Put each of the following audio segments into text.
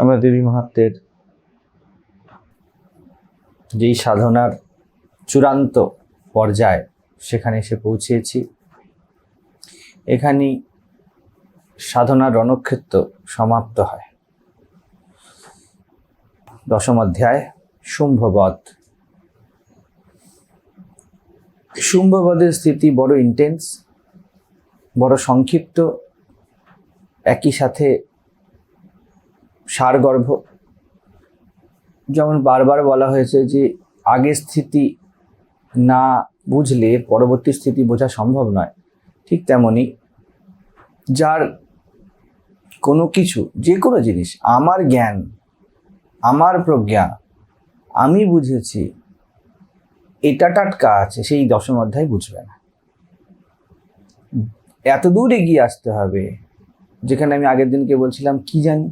আমরা দেবী মাহাত্মের যেই সাধনার চূড়ান্ত পর্যায়, সেখানে এসে পৌঁছেছি। এখানেই সাধনার রণক্ষেত্র সমাপ্ত হয়। দশম অধ্যায়, শুম্ভবধ। শুম্ভবধের স্থিতি বড় ইন্টেন্স বড় সংক্ষিপ্ত, একই সাথে সারগর্ভ। যেমন বারবার বলা হয়েছে যে, আগের স্থিতি না বুঝলে পরবর্তী স্থিতি বোঝা সম্ভব নয়। ঠিক তেমনি যার কোনো কিছু, যে কোনো জিনিস, আমার জ্ঞান, আমার প্রজ্ঞা, আমি বুঝেছি, এটা টাটকা আছে, সেই দশম অধ্যায় বুঝবে না। এত দূর এগিয়ে আসতে হবে, যেখানে আমি আগের দিনকে বলছিলাম, কি জানি?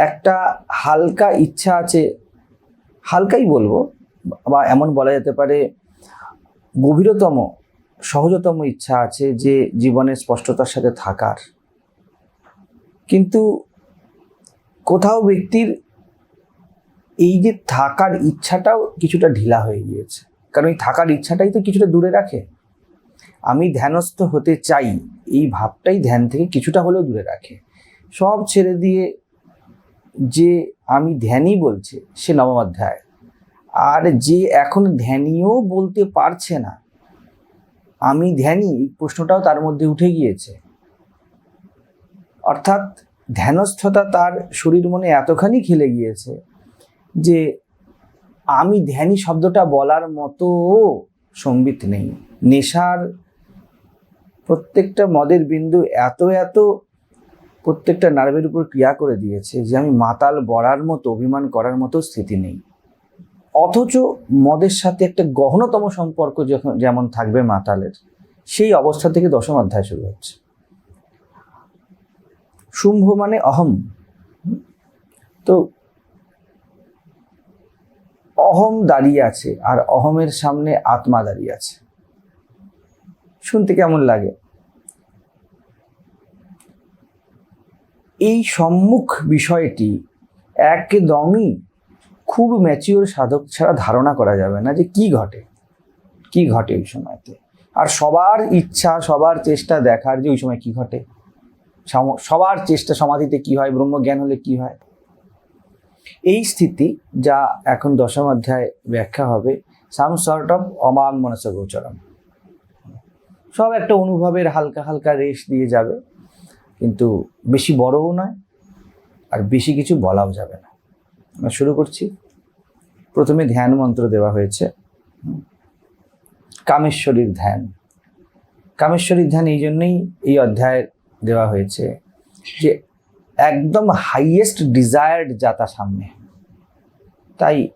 একটা হালকা ইচ্ছা আছে, হালকাই বলব, বা এমন বলা যেতে পারে, গভীরতম, সহজতম ইচ্ছা আছে যে জীবনের স্পষ্টতার সাথে থাকার। কিন্তু কোথাও ব্যক্তির এই যে থাকার ইচ্ছাটাও কিছুটা ঢিলা হয়ে গিয়েছে। কারণ এই থাকার ইচ্ছাটাই তো কিছুটা দূরে রাখে। আমি ধ্যানস্থ হতে চাই, এই ভাবটাই ধ্যান থেকে কিছুটা হলেও দূরে রাখে। সব ছেড়ে দিয়ে যে আমি ধ্যানই বলছে, সে নবম অধ্যায়। আর যে এখন ধ্যানীও বলতে পারছে না, আমি ধ্যানী, এই প্রশ্নটাও তার মধ্যে উঠে গিয়েছে। অর্থাৎ ধ্যানস্থতা তার শরীর মনে এতখানি খেলে গিয়েছে যে আমি ধ্যানী শব্দটা বলার মতো সম্বিত নেই। নেশার প্রত্যেকটা মদের বিন্দু এত এত প্রত্যেকটা নার্ভের উপর ক্রিয়া করে দিয়েছে যে আমি মাতাল বড়ার মতো, অভিমান করার মতো স্থিতি নেই। অথচ মদের সাথে একটা গহনতম সম্পর্ক যখন, যেমন থাকবে মাতালের, সেই অবস্থা থেকে দশম অধ্যায় শুরু হচ্ছে। শুম্ভ মানে অহম। তো অহম দাঁড়িয়ে আছে, আর অহমের সামনে আত্মা দাঁড়িয়ে আছে। শুনতে কেমন লাগে? এই সম্মুখ বিষয়টি একদমই খুব ম্যাচিওর সাধক ছাড়া ধারণা করা যাবে না যে কি ঘটে কি ঘটে ওই সময়তে। আর সবার ইচ্ছা, সবার চেষ্টা দেখার যে ওই সময় কি ঘটে সবার চেষ্টা সমাধিতে কি হয়, ব্রহ্মজ্ঞান হলে কি হয়। এই স্থিতি যা এখন দশম অধ্যায় ব্যাখ্যা হবে সাম সর্ট অফ অমান মনস গোচরম। সব একটা অনুভবের হালকা হালকা রেশ দিয়ে যাবে। কিন্তু বেশি বড়ও নয় আর বেশি কিছু বলাও যাবে না। আমরা শুরু করছি। প্রথমে ধ্যান মন্ত্র দেওয়া হয়েছে। কামেশ্বরীর ধ্যান। কামেশ্বরীর ধ্যান এই জন্যই এই অধ্যায় দেওয়া হয়েছে যে একদম হাইয়েস্ট ডিজায়ার্ড যা তার সামনে। তাই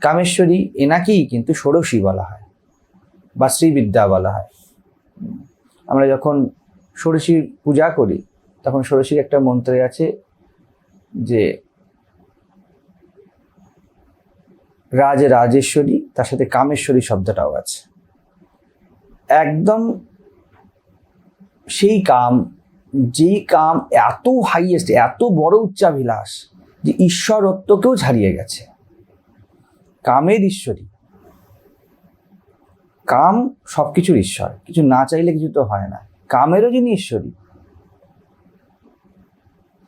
কামেশ্বরী এনাকেই কিন্তু ষোড়শী বলা হয় বা শ্রীবিদ্যা বলা হয়। আমরা যখন ষোড়শীর পূজা করি, তখন ষোড়শীর একটা মন্ত্রে আছে যে, রাজ রাজেশ্বরী তার সাথে কামেশ্বরী শব্দটাও আছে। একদম সেই কাম, যেই কাম এত হাইয়েস্ট এত বড় উচ্চাভিলাষ যে ঈশ্বরত্বকেও ছাড়িয়ে গেছে। কামের ঈশ্বরী। কাম সবকিছুর ঈশ্বর, কিছু না চাইলে কিছু তো হয় না। কামেরও যিনি ঈশ্বরী,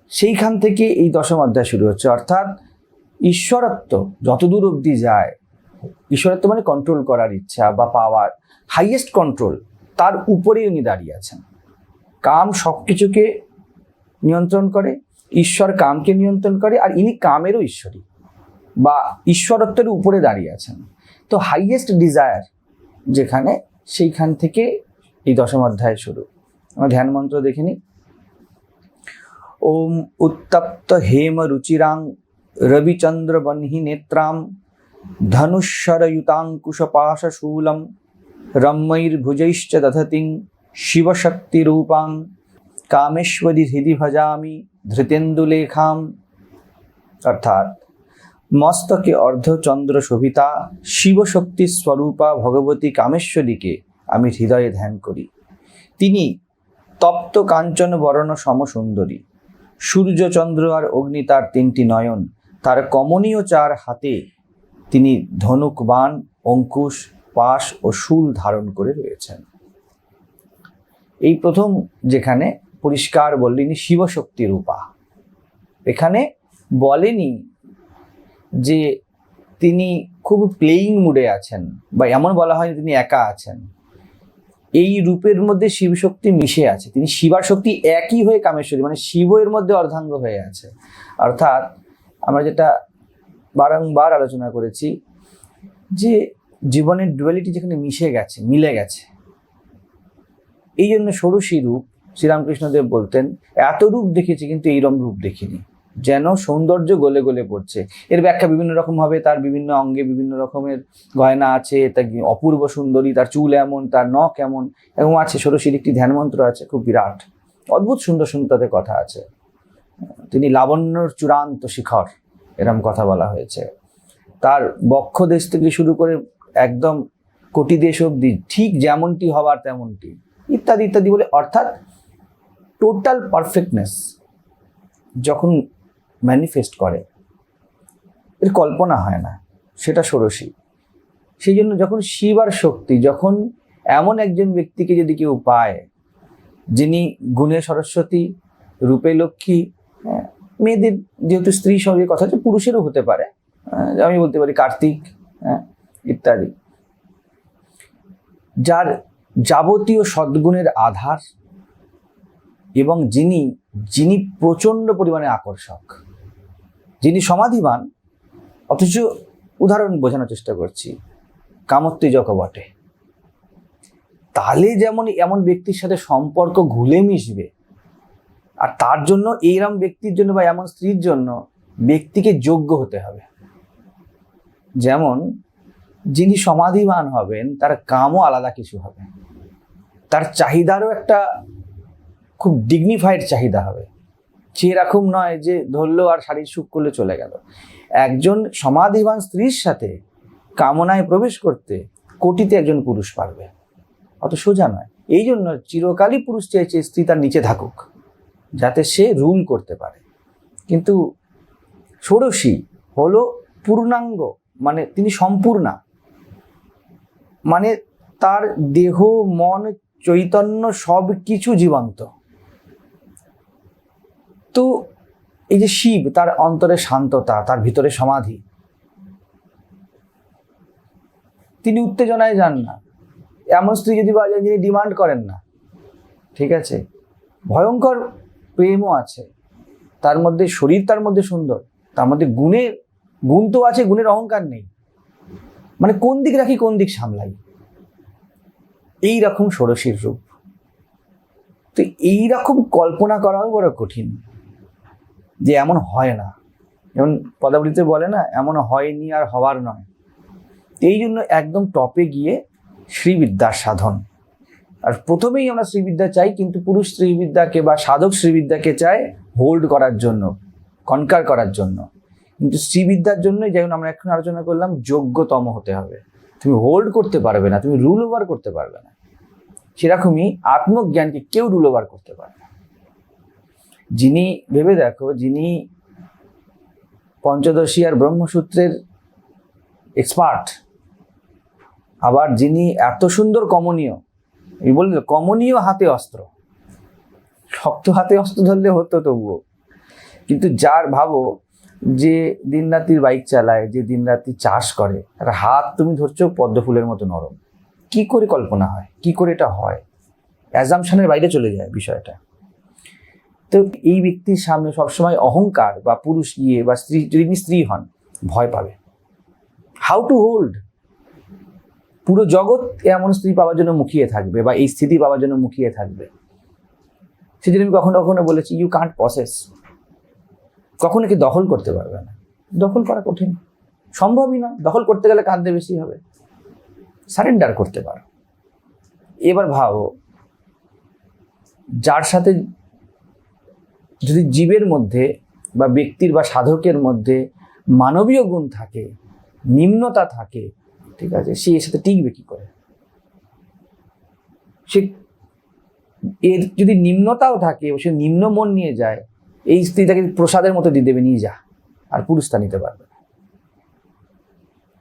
সেইখান থেকে এই দশম অধ্যায় শুরু হচ্ছে। অর্থাৎ ঈশ্বরত্ব যতদূর অবধি যায়, ঈশ্বরত্ব মানে কন্ট্রোল করার ইচ্ছা বা পাওয়ার হাইয়েস্ট কন্ট্রোল তার উপরেই উনি দাঁড়িয়ে আছেন। কাম সব কিছুকে নিয়ন্ত্রণ করে, ঈশ্বর কামকে নিয়ন্ত্রণ করে, আর ইনি কামেরও ঈশ্বরী বা ঈশ্বরত্বের উপরে দাঁড়িয়ে আছেন। তো হাইয়েস্ট ডিজায়ার যেখানে, সেইখান থেকে এই দশম অধ্যায় শুরু। আমরা ধ্যান মন্ত্র দেখে নিই। ওম উত্তপ্ত হেম রুচিরাং রবিচন্দ্র বহ্নি নেত্রাম ধনুষ্যরয়ুতাঙ্কুশপাশশূলম রম্মৈর্ভুজৈশ্চ দধতিং শিবশক্তিরূপাং কামেশ্বরী হৃদি ভজামি ধৃতেন্দুলেখাম। অর্থাৎ মস্তকে অর্ধচন্দ্র শোভিতা শিবশক্তি স্বরূপা ভগবতী কামেশ্বরীকে আমি হৃদয়ে ধ্যান করি। তিনি তপ্ত কাঞ্চন বরণ সমসুন্দরী সূর্য চন্দ্র আর অগ্নি তার তিনটি নয়ন। তার কমনীয় চার হাতে তিনি ধনুক, বাণ, অঙ্কুশ, পাশ ও শুল ধারণ করে রয়েছেন। এই প্রথম যেখানে পরিষ্কার বললেন শিবশক্তি রূপা। এখানে বলেনি যে তিনি খুব প্লেয়িং মুডে আছেন বা এমন বলা হয় তিনি একা আছেন। এই রূপের মধ্যে শিব শক্তি মিশে আছে। তিনি শিবার শক্তি একই হয়ে কামেশ্বরী মানে শিব এর মধ্যে অর্ধাঙ্গ হয়ে আছে। অর্থাৎ আমরা যেটা বারংবার আলোচনা করেছি যে জীবনের ডুয়ালিটি যেখানে মিশে গেছে, মিলে গেছে। এই জন্য ষোড়শী রূপ শ্রীরামকৃষ্ণদেব বলতেন, এত রূপ দেখেছি কিন্তু এইরম রূপ দেখিনি। যেন সৌন্দর্য গলে গলে পড়ছে। এর ব্যাখ্যা বিভিন্ন রকম হবে, তার বিভিন্ন অঙ্গে বিভিন্ন রকমের গয়না আছে, তার অপূর্ব সুন্দরী, তার চুল এমন, তার নখ এমন, এবং আছে ষোড়শীর একটি ধ্যান মন্ত্র আছে, খুব বিরাট। অদ্ভুত সুন্দর সুন্দর তাদের কথা আছে। তিনি লাবণ্যর চূড়ান্ত শিখর, এরম কথা বলা হয়েছে। তার বক্ষ দেশ থেকে শুরু করে একদম কোটি দেশ অব্দি ঠিক যেমনটি হবার তেমনটি, ইত্যাদি ইত্যাদি বলে, অর্থাৎ টোটাল পারফেক্টনেস যখন ম্যানিফেস্ট করে। এর কল্পনা হয় না সেটা ষোড়শী। সেই জন্য যখন শিব আর শক্তি যখন এমন একজন ব্যক্তিকে যদি কেউ পায় যিনি গুণে সরস্বতী রূপে লক্ষ্মী হ্যাঁ, মেয়েদের যেহেতু স্ত্রী সঙ্গে কথা হচ্ছে পুরুষেরও হতে পারে আমি বলতে পারি কার্তিক হ্যাঁ, ইত্যাদি। যার যাবতীয় সদ্গুণের আধার এবং যিনি যিনি প্রচণ্ড পরিমাণে আকর্ষক যিনি সমাধিবান অথচ উদাহরণ বোঝানোর চেষ্টা করছি কামোত্তেজক বটে। তাহলে যেমন এমন ব্যক্তির সাথে সম্পর্ক ঘুলে মিশবে, আর তার জন্য এইরম ব্যক্তির জন্য বা এমন স্ত্রীর জন্য ব্যক্তিকে যোগ্য হতে হবে। যেমন, যিনি সমাধিবান হবেন, তার কামও আলাদা কিছু হবে। তার চাহিদারও একটা খুব ডিগনিফাইড চাহিদা হবে। সে এরকম নয় যে ধরলো আর শারীর সুখ করলে চলে গেল। একজন সমাধিবান স্ত্রীর সাথে কামনায় প্রবেশ করতে কোটিতে একজন পুরুষ পারবে। অত সোজা নয়। এই জন্য চিরকালই পুরুষ চাইছে স্ত্রী তার নিচে থাকুক, যাতে সে রুল করতে পারে। কিন্তু ষোড়শী হলো পূর্ণাঙ্গ মানে তিনি সম্পূর্ণা। মানে তার দেহ, মন, চৈতন্য সব কিছু জীবন্ত। তো এই যে শিব, তার অন্তরে শান্ততা, তার ভিতরে সমাধি, তিনি উত্তেজনায় যান না। এমন স্ত্রী যদি বা যিনি ডিমান্ড করেন না। ঠিক আছে? ভয়ঙ্কর প্রেমও আছে। তার মধ্যে শরীর তার মধ্যে সুন্দর। তার মধ্যে গুণের গুণ তো আছে, গুণের অহংকার নেই। মানে কোন দিক রাখি, কোন দিক সামলাই? এই রকম ষোড়শীর রূপ। তো এই রকম কল্পনা করাও বড় কঠিন। যে এমন হয় না। যেমন পদাবলিতে বলে না, এমন হয়নি আর হওয়ার নয়। এই জন্য একদম টপে গিয়ে শ্রীবিদ্যার সাধন। আর প্রথমেই আমরা শ্রীবিদ্যা চাই, কিন্তু পুরুষ শ্রীবিদ্যাকে বা সাধক শ্রীবিদ্যাকে চায় হোল্ড করার জন্য কনকার করার জন্য। কিন্তু শ্রীবিদ্যার জন্যই যেমন আমরা এখন আলোচনা করলাম, যোগ্যতম হতে হবে। তুমি হোল্ড করতে পারবে না, তুমি রুল ওভার করতে পারবে না। সেরকমই আত্মজ্ঞানকে কেউ রুল ওভার করতে পারে যিনি ভেবে দেখো যিনি পঞ্চদশী আর ব্রহ্মসূত্রের এক্সপার্ট আবার যিনি এত সুন্দর কমনীয় এই বললেন তো, কমনীয় হাতে অস্ত্র শক্ত হাতে অস্ত্র ধরলে হতো তবুও কিন্তু যার ভাবো যে দিন দিনরাতির বাইক চালায় যে দিন দিনরাতি চাষ করে তার হাত তুমি ধরছো পদ্ম ফুলের মতো নরম। কি করে কল্পনা হয়? কি করে এটা হয়? অ্যাজামশনের বাইরে চলে যায় বিষয়টা। তো এই ব্যক্তির সামনে সবসময় অহংকার বা পুরুষ গিয়ে বা স্ত্রী, যদি তিনি স্ত্রী হন, ভয় পাবে। হাউ টু হোল্ড পুরো জগৎ এমন স্ত্রী পাওয়ার জন্য মুখিয়ে থাকবে বা এই স্থিতি পাওয়ার জন্য মুখিয়ে থাকবে। সেজন্য আমি কখনো কখনো বলেছি ইউ কান্ট প্রসেস কখনো কি দখল করতে পারবে না? দখল করা কঠিন। সম্ভবই না। দখল করতে গেলে কাঁদতে বেশি হবে। সারেন্ডার করতে পারো। এবার ভাবো, যার সাথে যদি জীবের মধ্যে বা ব্যক্তির বা সাধকের মধ্যে মানবীয় গুণ থাকে, নিম্নতা থাকে, ঠিক আছে, সে এর সাথে টিকবে কি করে? সে এর যদি নিম্নতাও থাকে, সে নিম্ন মন নিয়ে যায়, এই স্ত্রী তাকে প্রসাদের মতো দিয়ে দেবে, নিয়ে যা, আর পুরুষ তা নিতে পারবে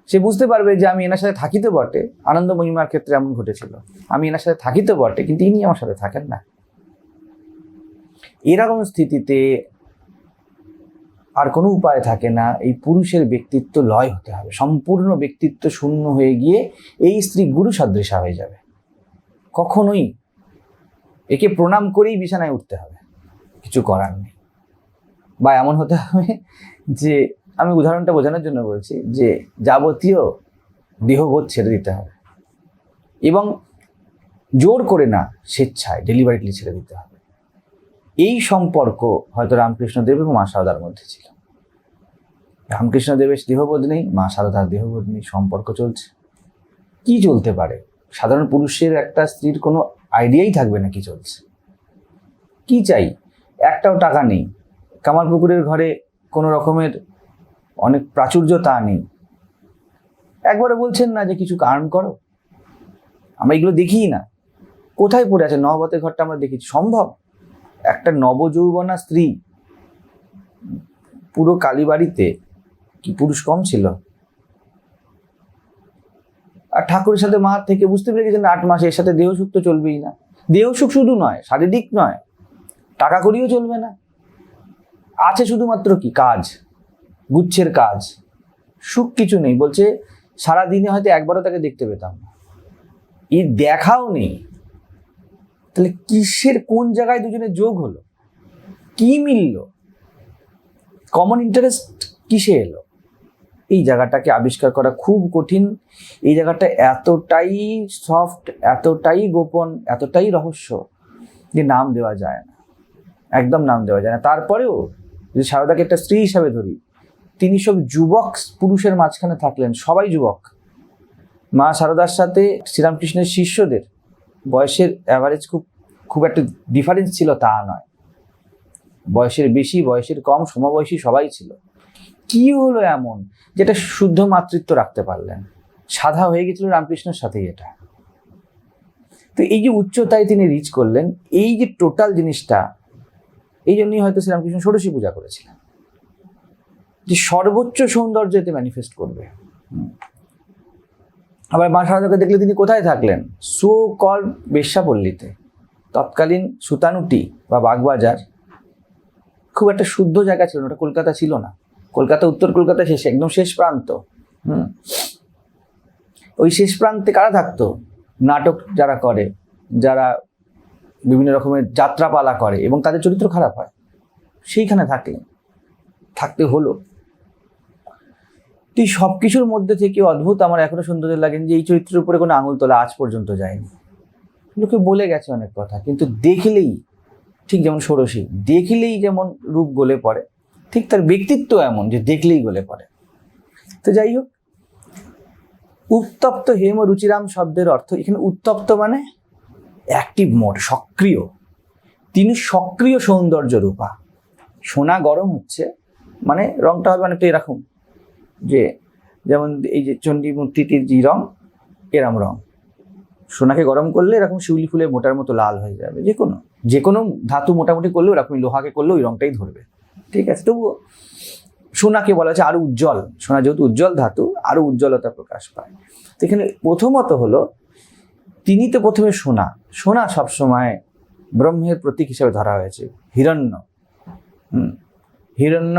সে বুঝতে পারবে যে আমি এনার সাথে থাকিতে বটে, আনন্দ মহিমার ক্ষেত্রে এমন ঘটেছিল। আমি এনার সাথে থাকিতে বটে, কিন্তু ইনি আমার সাথে থাকেন না। এরকম স্থিতিতে আর কোনো উপায় থাকে না। এই পুরুষের ব্যক্তিত্ব লয় হতে হবে। সম্পূর্ণ ব্যক্তিত্ব শূন্য হয়ে গিয়ে এই স্ত্রী গুরু সদৃশা হয়ে যাবে। কখনোই একে প্রণাম করেই বিছানায় উঠতে হবে। কিছু করার নেই। বা এমন হতে হবে যে, আমি উদাহরণটা বোঝানোর জন্য বলছি যে, যাবতীয় দেহবোধ ছেড়ে দিতে হবে। এবং জোর করে না স্বেচ্ছায় ডেলিভারিটলি ছেড়ে দিতে হবে। এই সম্পর্ক হয়তো রামকৃষ্ণদেব এবং মা সারদার মধ্যে ছিল। রামকৃষ্ণদেবের দেহবোধ নেই, মা সারদার দেহবোধ নেই, সম্পর্ক চলছে। কি চলতে পারে? সাধারণ পুরুষের একটা স্ত্রীর কোনো আইডিয়াই থাকবে না কি চলছে। কি চাই? একটাও টাকা নেই। কামারপুকুরের ঘরে কোনো রকমের অনেক প্রাচুর্য তা নেই। একবারে বলছেন না যে কিছু আর্ন করো। আমরা এগুলো দেখিই না। কোথায় পড়ে আছে? নহবতের ঘরটা আমরা দেখি সম্ভব? একটা নবযৌবনা স্ত্রী, পুরো কালীবাড়িতে কি পুরুষ কম ছিল? আর ঠাকুরের সাথে মার থেকে বুঝতে পেরে গেছেন আট মাসে এর সাথে দেহ সুখ তো চলবেই না। দেহ সুখ শুধু নয়, শারীরিক নয়, টাকা করিও চলবে না। আছে শুধুমাত্র কি? কাজ, গুচ্ছের কাজ, সুখ কিছু নেই। বলছে, সারাদিনে হয়তো একবারও তাকে দেখতে পেতাম না। এই দেখাও নেই। তাহলে কিসের, কোন জায়গায় দুজনের যোগ হলো? কি মিলল? কমন ইন্টারেস্ট কিসে এলো? এই জায়গাটাকে আবিষ্কার করা খুব কঠিন। এই জায়গাটা এতটাই সফট এতটাই গোপন, এতটাই রহস্য যে নাম দেওয়া যায় না। একদম নাম দেওয়া যায় না। তারপরেও যদি সারদাকে একটা স্ত্রী হিসাবে ধরি, তিনি সব যুবক পুরুষের মাঝখানে থাকলেন, সবাই যুবক। মা সারদার সাথে শ্রীরামকৃষ্ণের শিষ্যদের বয়সের অ্যাভারেজ খুব খুব একটা ডিফারেন্স ছিল তা নয়। বয়সের বেশি, বয়সের কম, সমবয়সী সবাই ছিল। কি হলো এমন যেটা শুদ্ধ মাতৃত্ব রাখতে পারলেন? সাধা হয়ে গেছিল রামকৃষ্ণের সাথেই এটা। তো এই যে উচ্চতায় তিনি রিচ করলেন, এই যে টোটাল জিনিসটা, এই জন্যই হয়তো শ্রীরামকৃষ্ণ ষোড়শী পূজা করেছিলেন। যে সর্বোচ্চ সৌন্দর্য এতে ম্যানিফেস্ট করবে। আবার মা সারদাকে দেখলে তিনি কোথায় থাকলেন? সো কল বেশ্যাপল্লীতে। তৎকালীন সুতানুটি বা বাগবাজার খুব একটা শুদ্ধ জায়গা ছিল না, ওটা কলকাতা ছিল না। কলকাতা, উত্তর কলকাতা শেষে, একদম শেষ প্রান্ত। হুম? ওই শেষ প্রান্তে কারা থাকতো? নাটক যারা করে, যারা বিভিন্ন রকমের যাত্রাপালা করে এবং তাদের চরিত্র খারাপ হয়। সেইখানে থাকে, থাকতে হলো। তুই সব কিছুর মধ্যে থেকে অদ্ভুত আমার এখনও সৌন্দর্য লাগেন যে এই চরিত্রের উপরে কোনো আঙুল তোলা আজ পর্যন্ত যায়নি। লোকে বলে গেছে অনেক কথা, কিন্তু দেখলেই, ঠিক যেমন ষোড়শী, দেখলেই যেমন রূপ গলে পড়ে, ঠিক তার ব্যক্তিত্ব এমন যে দেখলেই গলে পড়ে। তো যাই হোক, উত্তপ্ত হেম রুচিরাম শব্দের অর্থ, এখানে উত্তপ্ত মানে অ্যাক্টিভ মোড সক্রিয়। তিনি সক্রিয় সৌন্দর্য রূপা। সোনা গরম হচ্ছে মানে রংটা হবে অনেকটা এরকম, যে যেমন এই যে চণ্ডী মূর্তিটির যে রং, এরম রং। সোনাকে গরম করলে এরকম শিউলি ফুলে মোটার মতো লাল হয়ে যাবে, যে কোনো যে কোনো ধাতু মোটামুটি করলেও এরকম লোহাকে করলেও ওই রংটাই ধরবে, ঠিক আছে? তবুও সোনাকে বলা হচ্ছে আরও উজ্জ্বল, সোনা যেহেতু উজ্জ্বল ধাতু, আরও উজ্জ্বলতা প্রকাশ পায়। তো এখানে প্রথমত হলো, তিনি তো প্রথমে সোনা সোনা সবসময় ব্রহ্মের প্রতীক হিসেবে ধরা হয়েছে, হিরণ্য হিরণ্য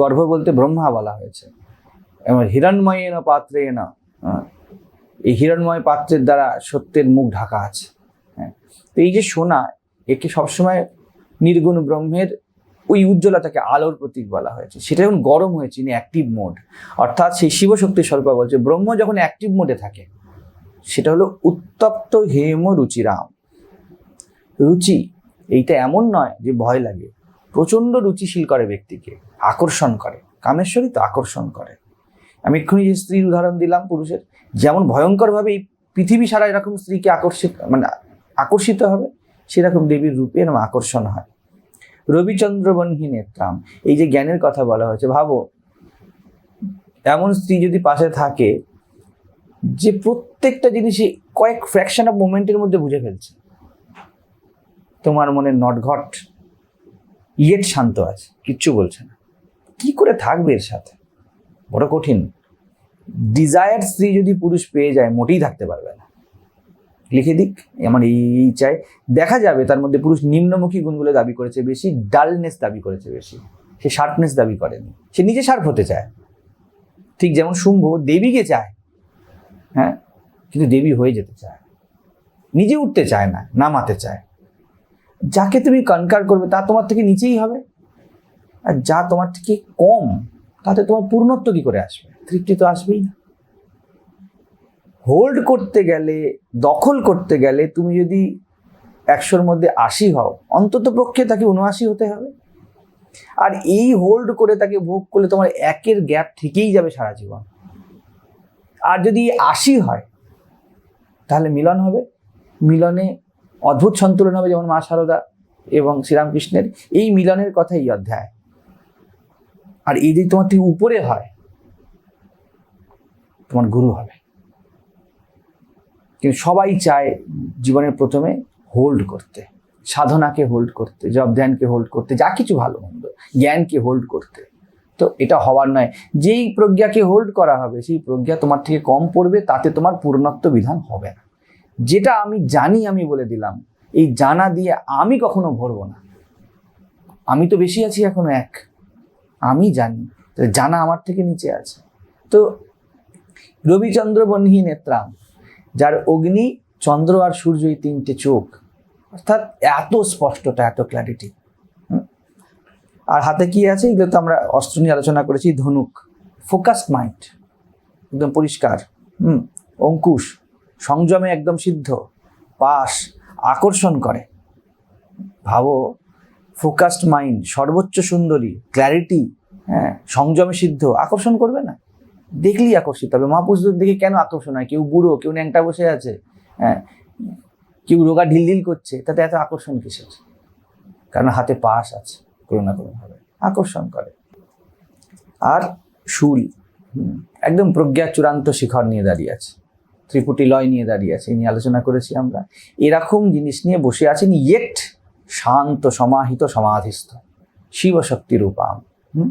গর্ভ বলতে ব্রহ্মা বলা হয়েছে, এবং হিরণ্ময়েন পাত্রে না এই হিরণময় পাত্রের দ্বারা সত্যের মুখ ঢাকা আছে। হ্যাঁ। তো এই যে সোনা, একে সবসময় নির্গুণ ব্রহ্মের ওই উজ্জ্বলতাকে আলোর প্রতীক বলা হয়েছে। সেটা যখন গরম হয়েছে, ইনি অ্যাক্টিভ মোড অর্থাৎ সেই শিবশক্তির স্বল্প বলছে, ব্রহ্ম যখন অ্যাক্টিভ মোডে থাকে, সেটা হলো উত্তপ্ত হেম রুচিরাম রুচি এইটা এমন নয় যে ভয় লাগে, প্রচণ্ড রুচিশীল করে ব্যক্তিকে, আকর্ষণ করে। কামেশ্বরী তো আকর্ষণ করে। আমি এক্ষুনি যে স্ত্রীর উদাহরণ দিলাম, পুরুষের যেমন ভয়ঙ্করভাবে এই পৃথিবী সারা এরকম স্ত্রীকে আকর্ষিত মানে আকর্ষিত হবে, সেরকম দেবীর রূপে এরকম আকর্ষণ হয়। রবিচন্দ্রবহী নেত্রাম, এই যে জ্ঞানের কথা বলা হয়েছে, ভাবো, এমন স্ত্রী যদি পাশে থাকে, যে প্রত্যেকটা জিনিসই কয়েক ফ্র্যাকশন অফ মোমেন্টের মধ্যে বুঝে ফেলছে। তোমার মনে নটঘট ইয়েট শান্ত আছে, কিচ্ছু বলছে না। কি করে থাকবে এর সাথে? বড় কঠিন। ডিজায়ার স্ত্রী যদি পুরুষ পেয়ে যায়, মোটেই থাকতে পারবে না। লিখে দিক, আমার এই চাই। দেখা যাবে তার মধ্যে পুরুষ নিম্নমুখী গুণগুলো দাবি করেছে বেশি ডালনেস দাবি করেছে বেশি। সে শার্পনেস দাবি করেনি। সে নিজে শার্প হতে চায়। ঠিক যেমন শুম্ভ, দেবীকে চায়। হ্যাঁ? কিন্তু দেবী হয়ে যেতে চায়। নিজে উঠতে চায় না, নামাতে চায়। যাকে তুমি কনকার করবে, তা তোমার থেকে নিচেই হবে। আর যা তোমার থেকে কম, তাতে তোমার পূর্ণত্ব কী করে আসবে? তৃপ্তি তো আসবেই না। হোল্ড করতে গেলে, দখল করতে গেলে তুমি যদি একশোর মধ্যে আশি হও, অন্তত পক্ষে তাকে উনআশি হতে হবে। আর এই হোল্ড করে তাকে ভোগ করলে তোমার একের গ্যাপ থেকেই যাবে সারা জীবন। আর যদি আশি হয়, তাহলে মিলন হবে। মিলনে অদ্ভুত সন্তুলন হবে, যেমন মা সারদা এবং শ্রীরামকৃষ্ণের। এই মিলনের কথা এই অধ্যায়। আর এই যদি তোমার থেকে উপরে হয় তোমার গুরু হবে। কিন্তু সবাই চায় জীবনের প্রথমে হোল্ড করতে, সাধনাকে হোল্ড করতে জব ধ্যানকে হোল্ড করতে, যা কিছু ভালো মন্দ, জ্ঞানকে হোল্ড করতে। তো এটা হওয়ার নয়। যেই প্রজ্ঞাকে হোল্ড করা হবে, সেই প্রজ্ঞা তোমার থেকে কম পড়বে, তাতে তোমার পূর্ণত্ব বিধান হবে না। যেটা আমি জানি আমি বলে দিলাম, এই জানা দিয়ে আমি কখনো ভরবো না। আমি তো বেশি আছি এখনও এক। আমি জানি জানা আমার থেকে নিচে আছে। তো রবিচন্দ্র বহ্নি নেত্রাম যার অগ্নি, চন্দ্র আর সূর্য এই তিনটে চোখ। অর্থাৎ এত স্পষ্টতা, এত ক্ল্যারিটি আর হাতে কি আছে? এগুলো তো আমরা অস্ত্র নিয়ে আলোচনা করেছি, ধনুক। ফোকাসড মাইন্ড একদম পরিষ্কার। হুম? অঙ্কুশ। সংযমে একদম সিদ্ধ। পাশ আকর্ষণ করে। ভাবো ফোকাসড মাইন্ড সর্বোচ্চ সুন্দরী ক্ল্যারিটি হ্যাঁ সংযমে সিদ্ধ। আকর্ষণ করবে না? দেখলেই আকর্ষিত হবে। মহাপুরুষদের দেখে কেন আকর্ষণ হয়? কেউ বুড়ো, কেউ ন্যাংটা বসে আছে হ্যাঁ? কেউ রোগা ঢিল ঢিল করছে, তাতে এত আকর্ষণ কিসের? কারণ হাতে পাশ আছে, কোনো না কোনোভাবে। আকর্ষণ করে। আর শুল একদম প্রজ্ঞা চূড়ান্ত শিখর নিয়ে দাঁড়িয়ে আছে। ত্রিপুটি লয় নিয়ে দাঁড়িয়ে আছে নিয়ে আলোচনা করেছি আমরা। এরকম জিনিস নিয়ে বসে আছেন ইয়েট শান্ত, সমাহিত, সমাধিস্থ। শিবশক্তি রূপাম, হুম?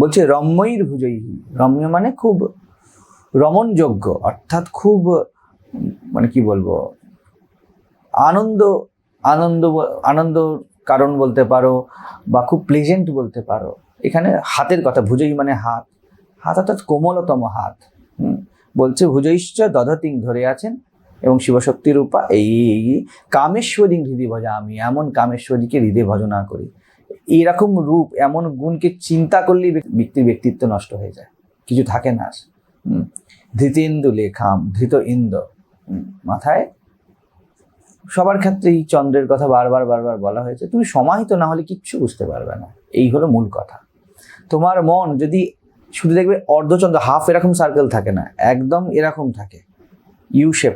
বলছে রম্যইর ভুজই রম্য মানে খুব রমণযোগ্য, অর্থাৎ খুব মানে কি বলব, আনন্দ আনন্দ আনন্দ কারণ বলতে পারো বা খুব প্লেজেন্ট বলতে পারো। এখানে হাতের কথা ভুজই মানে হাত। হাত অর্থাৎ কোমলতম হাত। বলছে, ভুজৈশ্চ দধতিং ধরে আছেন এবং শিবশক্তি রূপা এই কামেশ্বরী হৃদয় ভজা আমি এমন কামেশ্বরীকে হৃদয় ভজনা করি। এইরকম রূপ এমন গুণকে চিন্তা করলেই ব্যক্তি- ব্যক্তির ব্যক্তিত্ব নষ্ট হয়ে যায়। কিছু থাকে না। ধৃতেন্দু লেখাম ধৃত ইন্দ্র। হুম, মাথায় সবার ক্ষেত্রে এই চন্দ্রের কথা বারবার বারবার বলা হয়েছে। তুমি সমাহিত না হলে কিচ্ছু বুঝতে পারবে না। এই হলো মূল কথা। তোমার মন যদি শুধু দেখবে অর্ধচন্দ্র হাফ এরকম সার্কেল থাকে না একদম এরকম থাকে। ইউ শেপ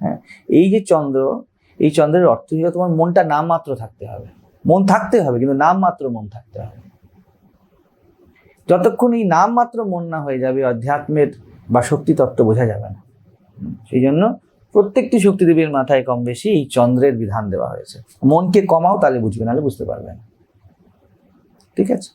হ্যাঁ? এই যে চন্দ্র এই চন্দ্রের অর্থ তোমার মনটা নাম মাত্র থাকতে হবে। মন থাকতে হবে, কিন্তু নাম মাত্র মন থাকতে হবে। যতক্ষণ এই নাম মাত্র মন না হয়ে যাবে, অধ্যাত্মের বা শক্তি তত্ত্ব বোঝা যাবে না। সেই জন্য প্রত্যেকটি শক্তিদেবীর মাথায় কম বেশি এই চন্দ্রের বিধান দেওয়া হয়েছে। মনকে কমাও, তাহলে বুঝবে, নাহলে বুঝতে পারবে না। ঠিক আছে?